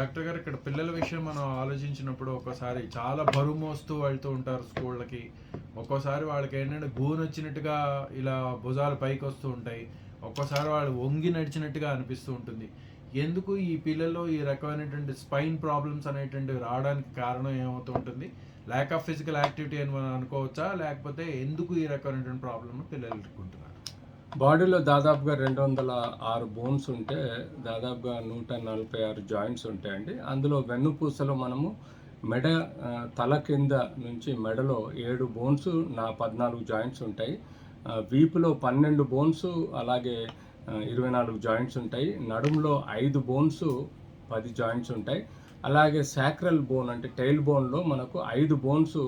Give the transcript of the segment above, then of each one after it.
Doctor గారు ఇక్కడ పిల్లల విషయం మనం ఆలోచించినప్పుడు ఒక్కోసారి చాలా బరువు మోస్తూ వెళ్తూ ఉంటారు స్కూళ్ళకి. ఒక్కోసారి వాళ్ళకి ఏంటంటే గూను వచ్చినట్టుగా ఇలా భుజాలు పైకి వస్తూ ఉంటాయి. ఒక్కోసారి వాళ్ళు వంగి నడిచినట్టుగా అనిపిస్తూ ఉంటుంది. ఎందుకు ఈ పిల్లల్లో ఈ రకమైనటువంటి స్పైన్ ప్రాబ్లమ్స్ అనేటువంటివి రావడానికి కారణం ఏమవుతూ ఉంటుంది? ల్యాక్ ఆఫ్ ఫిజికల్ యాక్టివిటీ అని మనం అనుకోవచ్చా? లేకపోతే ఎందుకు ఈ రకమైనటువంటి ప్రాబ్లమ్ పిల్లలు ఎదుర్కొంటున్నారు బాడీలో దాదాపుగా రెండు వందల ఆరు బోన్స్ ఉంటే దాదాపుగా నూట నలభై ఆరు జాయింట్స్ ఉంటాయండి. అందులో వెన్నుపూసలో మనము మెడ తల కింద నుంచి మెడలో ఏడు బోన్స్ నా పద్నాలుగు జాయింట్స్ ఉంటాయి. వీపులో పన్నెండు బోన్స్ అలాగే ఇరవై నాలుగు జాయింట్స్ ఉంటాయి. నడుములో ఐదు బోన్స్ పది జాయింట్స్ ఉంటాయి. అలాగే సాక్రల్ బోన్ అంటే టైల్ బోన్లో మనకు ఐదు బోన్స్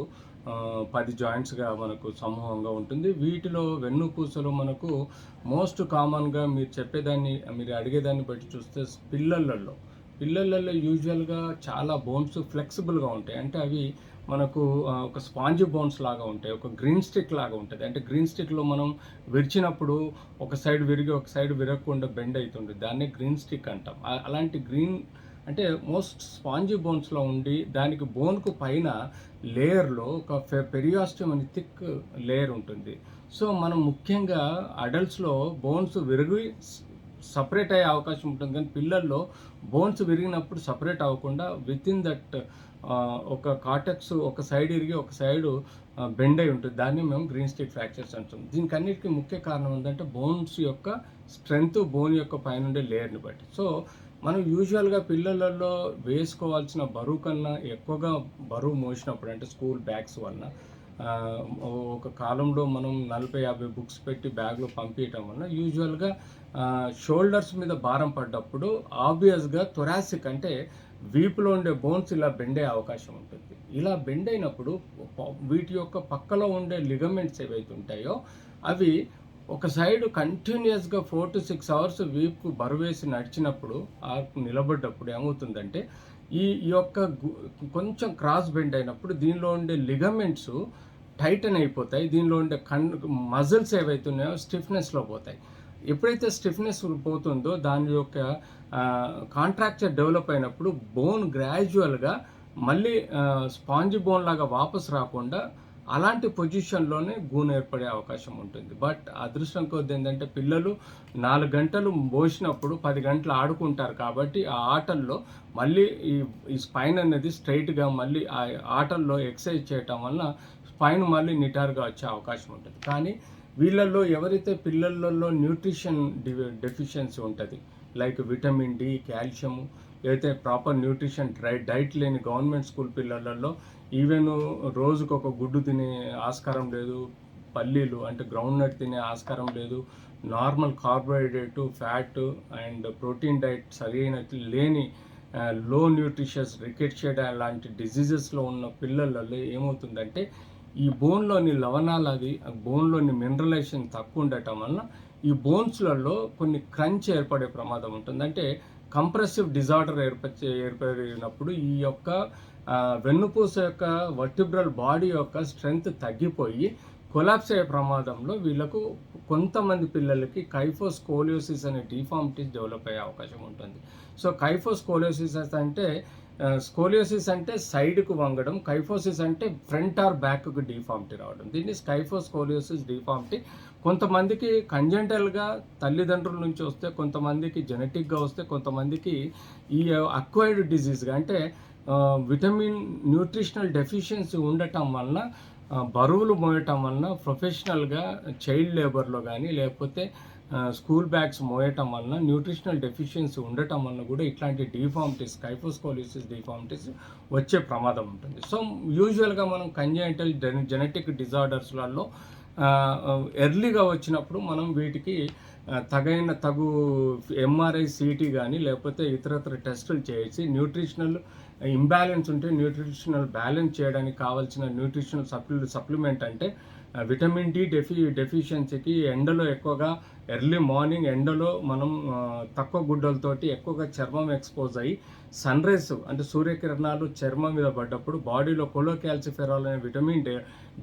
పది జాయింట్స్గా మనకు సమూహంగా ఉంటుంది. వీటిలో వెన్నుపూసలు మనకు మోస్ట్ కామన్గా మీరు చెప్పేదాన్ని మీరు అడిగేదాన్ని బట్టి చూస్తే పిల్లలలో పిల్లలలో యూజువల్గా చాలా బోన్స్ ఫ్లెక్సిబుల్గా ఉంటాయి. అంటే అవి మనకు ఒక స్పాంజ్ బోన్స్ లాగా ఉంటాయి. ఒక గ్రీన్ స్టిక్ లాగా ఉంటుంది. అంటే గ్రీన్ స్టిక్లో మనం విరిచినప్పుడు ఒక సైడ్ విరిగి ఒక సైడ్ విరగకుండా బెండ్ అవుతుంది దాన్నే గ్రీన్ స్టిక్ అంటాం. అలాంటి గ్రీన్ అంటే మోస్ట్ స్పాంజీ బోన్స్లో ఉండి దానికి బోన్కు పైన లేయర్లో ఒక పెరియాస్టమ్ అని థిక్ లేయర్ ఉంటుంది. సో మనం ముఖ్యంగా అడల్ట్స్లో బోన్స్ విరిగి సపరేట్ అయ్యే అవకాశం ఉంటుంది. కానీ పిల్లల్లో బోన్స్ విరిగినప్పుడు సపరేట్ అవ్వకుండా విత్ ఇన్ దట్ ఒక కాటెక్స్ ఒక సైడ్ ఇరిగి ఒక సైడ్ బెండ్ అయి ఉంటుంది. దాన్ని మేము గ్రీన్ స్టిక్ ఫ్రాక్చర్స్ అంటాం. దీనికి అన్నిటికీ ముఖ్య కారణం ఏంటంటే బోన్స్ యొక్క స్ట్రెంగ్త్ బోన్ యొక్క పైన ఉండే లేయర్ని బట్టి. సో మనం యూజువల్గా పిల్లలలో వేసుకోవాల్సిన బరువు కన్నా ఎక్కువగా బరువు మోసినప్పుడు అంటే స్కూల్ బ్యాగ్స్ వలన ఒక కాలంలో మనం నలభై యాభై బుక్స్ పెట్టి బ్యాగ్లో పంపించడం వలన యూజువల్గా షోల్డర్స్ మీద భారం పడ్డప్పుడు ఆబ్వియస్గా థొరాసిక్ అంటే వీపులో ఉండే బోన్స్ ఇలా బెండ్ అయ్యే అవకాశం ఉంటుంది. ఇలా బెండ్ అయినప్పుడు వీటి యొక్క పక్కలో ఉండే లిగమెంట్స్ ఏవైతే ఉంటాయో అవి ఒక సైడ్ కంటిన్యూస్గా ఫోర్ టు సిక్స్ అవర్స్ వీపు బరువేసి నడిచినప్పుడు ఆ నిలబడ్డప్పుడు ఏమవుతుందంటే ఈ ఈ యొక్క కొంచెం క్రాస్ బెండ్ అయినప్పుడు దీనిలో ఉండే లిగమెంట్స్ టైటన్ అయిపోతాయి. దీనిలో ఉండే కన్ మజిల్స్ ఏవైతే ఉన్నాయో స్టిఫ్నెస్లో పోతాయి. ఎప్పుడైతే స్టిఫ్నెస్ పోతుందో దాని యొక్క కాంట్రాక్చర్ డెవలప్ అయినప్పుడు బోన్ గ్రాడ్యువల్గా మళ్ళీ స్పాంజి బోన్ లాగా వాపస్ రాకుండా అలాంటి పొజిషన్లోనే గూన్ ఏర్పడే అవకాశం ఉంటుంది. బట్ అదృష్టం కొద్ది ఏంటంటే పిల్లలు నాలుగు గంటలు మోసినప్పుడు పది గంటలు ఆడుకుంటారు కాబట్టి ఆ ఆటల్లో మళ్ళీ ఈ ఈ స్పైన్ అనేది స్ట్రైట్గా మళ్ళీ ఆ ఆటల్లో ఎక్సర్సైజ్ చేయటం వల్ల స్పైన్ మళ్ళీ నిటారుగా వచ్చే అవకాశం ఉంటుంది. కానీ వీళ్ళల్లో ఎవరైతే పిల్లలలో న్యూట్రిషన్ డెఫిషియన్సీ ఉంటుంది లైక్ విటమిన్ డి కాల్షియము ఏదైతే proper nutrition dry diet government government school పిల్లలలో ఈవెన్ రోజుకు ఒక గుడ్డు తినే ఆస్కారం లేదు పల్లీలు అంటే గ్రౌండ్ నట్ తినే ఆస్కారం లేదు normal carbohydrate fat and protein diet సరైన లేని లో న్యూట్రిషియస్ రికెట్షెడ్ లాంటి డిసీజెస్లో ఉన్న పిల్లలలో ఏమవుతుందంటే ఈ బోన్లోని లవణాలు అది బోన్లోని మినరలైజేషన్ తక్కువ ఉండటం వలన ఈ బోన్స్లలో కొన్ని క్రంచ్ ఏర్పడే ప్రమాదం ఉంటుంది. అంటే కంప్రెసివ్ డిజార్డర్ ఏర్పచే ఏర్పడినప్పుడు ఈ యొక్క వెన్నుపూస యొక్క వర్టిబ్రల్ బాడీ యొక్క స్ట్రెంగ్త్ తగ్గిపోయి కొలాప్స్ అయ్యే ప్రమాదంలో వీళ్ళకు కొంతమంది పిల్లలకి కైఫోస్కోలియోసిస్ అనే డిఫార్మిటీస్ డెవలప్ అయ్యే అవకాశం ఉంటుంది. సో కైఫోస్కోలియోసిస్ అంటే స్కోలియోసిస్ అంటే సైడ్కు వంగడం కైఫోసిస్ అంటే ఫ్రంట్ ఆర్ బ్యాక్కు డిఫార్మిటీ రావడం. దీన్ని స్కైఫోస్కోలియోసిస్ డిఫార్మిటీ. కొంతమందికి కంజెంటల్గా తల్లిదండ్రుల నుంచి వస్తే కొంతమందికి జెనెటిక్గా వస్తే కొంతమందికి ఈ అక్వైర్డ్ డిజీజ్గా అంటే విటమిన్ న్యూట్రిషనల్ డెఫిషియన్సీ ఉండటం వలన బరువులు మోయటం వలన ప్రొఫెషనల్గా చైల్డ్ లేబర్లో కానీ లేకపోతే స్కూల్ బ్యాగ్స్ మోయటం వలన న్యూట్రిషనల్ డెఫిషియన్సీ ఉండటం వలన కూడా ఇట్లాంటి డిఫార్మిటీస్ కైఫోస్కోలిసిస్ డిఫార్మిటీస్ వచ్చే ప్రమాదం ఉంటుంది. సో యూజువల్గా మనం కంజెంటల్ జెనెటిక్ డిజార్డర్స్లలో ఎర్లీగా వచ్చినప్పుడు మనం వీటికి తగైన తగు ఎంఆర్ఐ సిటీ కానీ లేకపోతే ఇతరత్ర టెస్టులు చేసి న్యూట్రిషనల్ ఇంబ్యాలెన్స్ ఉంటే న్యూట్రిషనల్ బ్యాలెన్స్ చేయడానికి కావాల్సిన న్యూట్రిషనల్ సప్లి సప్లిమెంట్ అంటే విటమిన్ డి డెఫి డెఫిషియన్సీకి ఎండలో ఎక్కువగా ఎర్లీ మార్నింగ్ ఎండలో మనం తక్కువ గుడ్డలతోటి ఎక్కువగా చర్మం ఎక్స్పోజ్ అయ్యి సన్ రైస్ అంటే సూర్యకిరణాలు చర్మం మీద పడ్డప్పుడు బాడీలో కొలోకాల్సిఫెరాల్ అనే విటమిన్ డె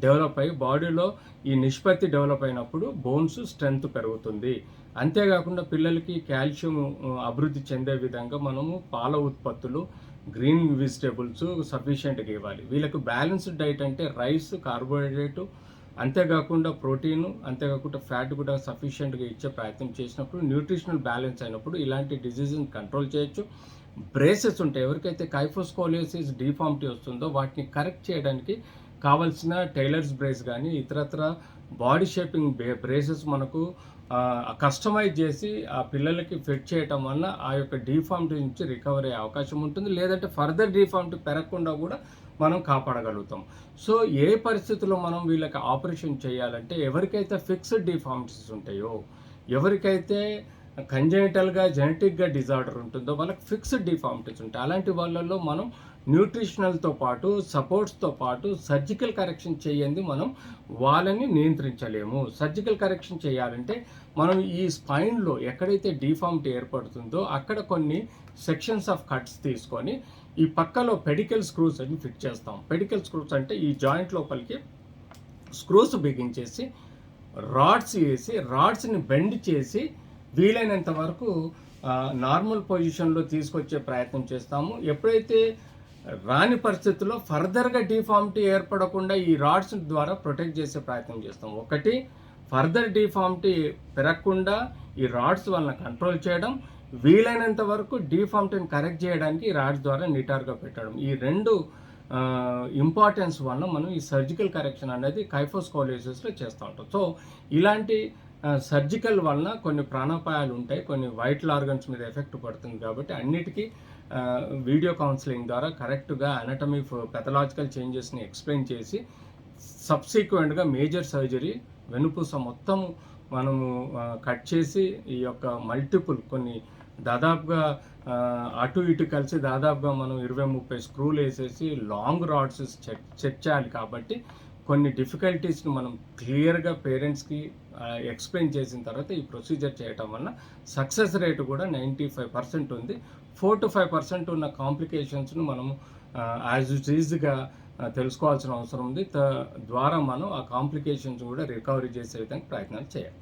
డెవలప్ అయ్యి బాడీలో ఈ నిష్పత్తి డెవలప్ అయినప్పుడు బోన్స్ స్ట్రెంగ్త్ పెరుగుతుంది. అంతేకాకుండా పిల్లలకి కాల్షియం అభివృద్ధి చెందే విధంగా మనము పాల ఉత్పత్తులు గ్రీన్ వెజిటేబుల్స్ సఫిషియెంట్గా ఇవ్వాలి. వీళ్ళకి బ్యాలెన్స్డ్ డైట్ అంటే రైస్ కార్బోహైడ్రేటు అంతేకాకుండా ప్రోటీన్ అంతేకాకుండా ఫ్యాట్ కూడా సఫిషియెంట్గా ఇచ్చే ప్రయత్నం చేసినప్పుడు న్యూట్రిషనల్ బ్యాలెన్స్ అయినప్పుడు ఇలాంటి డిజీజ్ని కంట్రోల్ చేయొచ్చు. బ్రేసెస్ ఉంటాయి. ఎవరికైతే కైఫోస్కోలియోసిస్ డిఫార్మిటీ వస్తుందో వాటిని కరెక్ట్ చేయడానికి కావాల్సిన టైలర్స్ బ్రేస్ కానీ ఇతరత్ర బాడీ షేపింగ్ బ్రేసెస్ మనకు కస్టమైజ్ చేసి ఆ పిల్లలకి ఫిట్ చేయటం వల్ల ఆ యొక్క డిఫార్మిటీ నుంచి రికవర్ అయ్యే అవకాశం ఉంటుంది. లేదంటే ఫర్దర్ డిఫార్మిటీ పెరగకుండా కూడా మనం కాపాడగలుగుతాం. సో ఏ పరిస్థితుల్లో మనం వీళ్ళకి ఆపరేషన్ చేయాలంటే ఎవరికైతే ఫిక్స్డ్ డిఫార్మిటీస్ ఉంటాయో ఎవరికైతే కంజెనిటల్గా జెనెటిక్గా డిజార్డర్ ఉంటుందో వాళ్ళకి ఫిక్స్డ్ డిఫార్మిటీస్ ఉంటాయి. అలాంటి వాళ్ళల్లో మనం న్యూట్రిషనల్తో పాటు సపోర్ట్స్తో పాటు సర్జికల్ కరెక్షన్ చేయండి మనం వాళ్ళని నియంత్రించలేము. సర్జికల్ కరెక్షన్ చేయాలంటే మనం ఈ స్పైన్లో ఎక్కడైతే డిఫార్మిటీ ఏర్పడుతుందో అక్కడ కొన్ని సెక్షన్స్ ఆఫ్ కట్స్ తీసుకొని ఈ పక్కలో పెడికల్ స్క్రూస్ అని ఫిట్ చేస్తాం. పెడికల్ స్క్రూస్ అంటే ఈ జాయింట్ లోపలికి స్క్రూస్ బిగించేసి రాడ్స్ వేసి రాడ్స్ని బెండ్ చేసి వీలైనంత వరకు నార్మల్ పొజిషన్లో తీసుకొచ్చే ప్రయత్నం చేస్తాము. ఎప్పుడైతే రాని పరిస్థితుల్లో ఫర్దర్గా డిఫార్మిటీ ఏర్పడకుండా ఈ రాడ్స్ ద్వారా ప్రొటెక్ట్ చేసే ప్రయత్నం చేస్తాం. ఒకటి ఫర్దర్ డిఫార్మిటీ పెరగకుండా ఈ రాడ్స్ వలన కంట్రోల్ చేయడం. వీలైనంత వరకు డిఫార్మిటీని కరెక్ట్ చేయడానికి రాడ్ రాడ్స్ ద్వారా నిటార్గా పెట్టడం. ఈ రెండు ఇంపార్టెన్స్ వల్ల మనం ఈ సర్జికల్ కరెక్షన్ అనేది కైఫోస్కోలియోసిస్లో చేస్తూ ఉంటాం. సో ఇలాంటి సర్జికల్ వలన కొన్ని ప్రాణాపాయాలు ఉంటాయి. కొన్ని వైటల్ ఆర్గన్స్ మీద ఎఫెక్ట్ పడుతుంది కాబట్టి అన్నిటికీ వీడియో కౌన్సిలింగ్ ద్వారా కరెక్ట్గా అనటమీ పెథలాజికల్ చేంజెస్ని ఎక్స్ప్లెయిన్ చేసి సబ్సిక్వెంట్గా మేజర్ సర్జరీ వెనుపూస మొత్తం మనము కట్ చేసి ఈ యొక్క మల్టిపుల్ కొన్ని దాదాపుగా అటు ఇటు కలిసి దాదాపుగా మనం ఇరవై ముప్పై స్క్రూలు వేసేసి లాంగ్ రాడ్స్ చెక్ చెక్ చేయాలి కాబట్టి కొన్ని డిఫికల్టీస్ని మనం క్లియర్గా పేరెంట్స్కి ఎక్స్ప్లెయిన్ చేసిన తర్వాత ఈ ప్రొసీజర్ చేయటం వల్ల సక్సెస్ రేటు కూడా నైంటీ ఫైవ్ పర్సెంట్ ఉంది. ఫోర్ టు ఫైవ్ పర్సెంట్ ఉన్న కాంప్లికేషన్స్ను మనము యాజ్ ఇట్ ఈజ్గా తెలుసుకోవాల్సిన అవసరం ఉంది. త- ద్వారా మనం ఆ కాంప్లికేషన్స్ కూడా రికవరీ చేసే విధంగా ప్రయత్నాలు చేయాలి.